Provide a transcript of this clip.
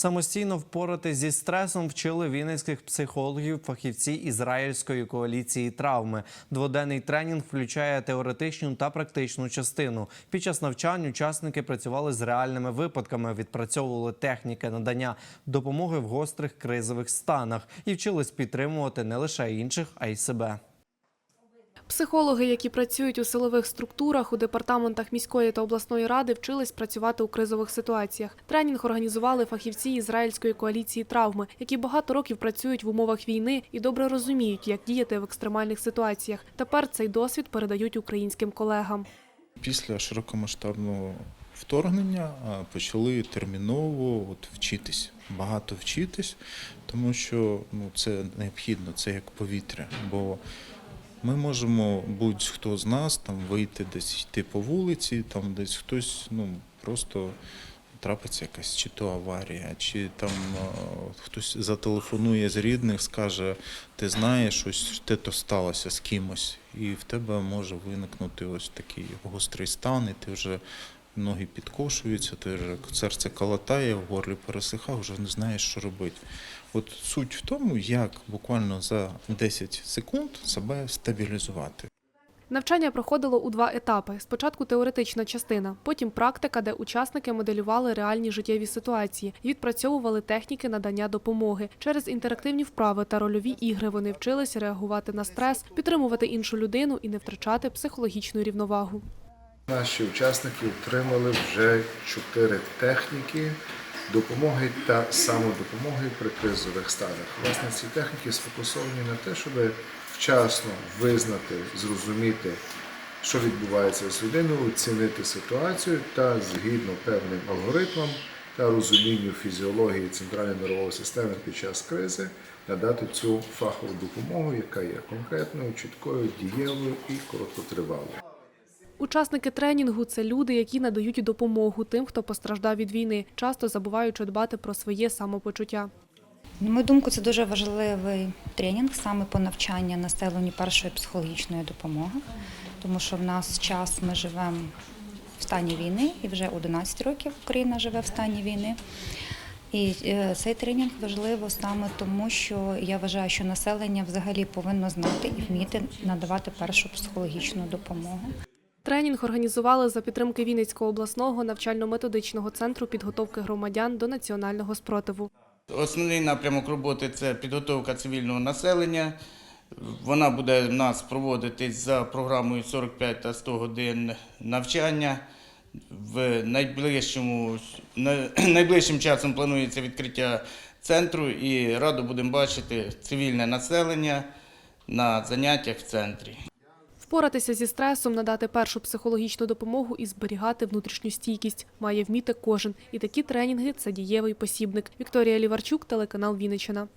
Самостійно впоратись зі стресом вчили вінницьких психологів фахівці ізраїльської коаліції травми. Дводенний тренінг включає теоретичну та практичну частину. Під час навчань учасники працювали з реальними випадками, відпрацьовували техніки надання допомоги в гострих кризових станах і вчились підтримувати не лише інших, а й себе. Психологи, які працюють у силових структурах у департаментах міської та обласної ради, вчились працювати у кризових ситуаціях. Тренінг організували фахівці ізраїльської коаліції травми, які багато років працюють в умовах війни і добре розуміють, як діяти в екстремальних ситуаціях. Тепер цей досвід передають українським колегам. Після широкомасштабного вторгнення почали терміново от, вчитись, багато вчитись, тому що ну, це необхідно, це як повітря. Бо ми можемо, будь-хто з нас там вийти десь йти по вулиці, там десь хтось ну, просто трапиться якась чи то аварія, чи там а, хтось зателефонує з рідних, скаже, ти знаєш, щось те то сталося з кимось, і в тебе може виникнути ось такий гострий стан, і ти вже ноги підкошуються, серце калатає, в горлі пересихає, вже не знаєш, що робити. От суть в тому, як буквально за 10 секунд себе стабілізувати. Навчання проходило у два етапи: спочатку теоретична частина, потім практика, де учасники моделювали реальні життєві ситуації і відпрацьовували техніки надання допомоги. Через інтерактивні вправи та рольові ігри вони вчилися реагувати на стрес, підтримувати іншу людину і не втрачати психологічну рівновагу. Наші учасники отримали вже чотири техніки допомоги та самодопомоги при кризових станах. Власне, ці техніки сфокусовані на те, щоб вчасно визнати, зрозуміти, що відбувається з людиною, оцінити ситуацію та згідно певним алгоритмам та розумінню фізіології центральної нервової системи під час кризи надати цю фахову допомогу, яка є конкретною, чіткою, дієвою і короткотривалою. Учасники тренінгу це люди, які надають допомогу тим, хто постраждав від війни, часто забуваючи дбати про своє самопочуття. На мою думку, це дуже важливий тренінг саме по навчанню населенню першої психологічної допомоги, тому що в нас час ми живемо в стані війни, і вже 11 років Україна живе в стані війни. І е, цей тренінг важливо саме тому, що я вважаю, що населення взагалі повинно знати і вміти надавати першу психологічну допомогу. Тренінг організували за підтримки Вінницького обласного навчально-методичного центру підготовки громадян до національного спротиву. Основний напрямок роботи це підготовка цивільного населення. Вона буде в нас проводитись за програмою 45 та 100 годин навчання. В найближчому, найближчим часом планується відкриття центру і радо будемо бачити цивільне населення на заняттях в центрі. Впоратися зі стресом, надати першу психологічну допомогу і зберігати внутрішню стійкість має вміти кожен. І такі тренінги це дієвий посібник. Вікторія Ліварчук, телеканал Вінниччина.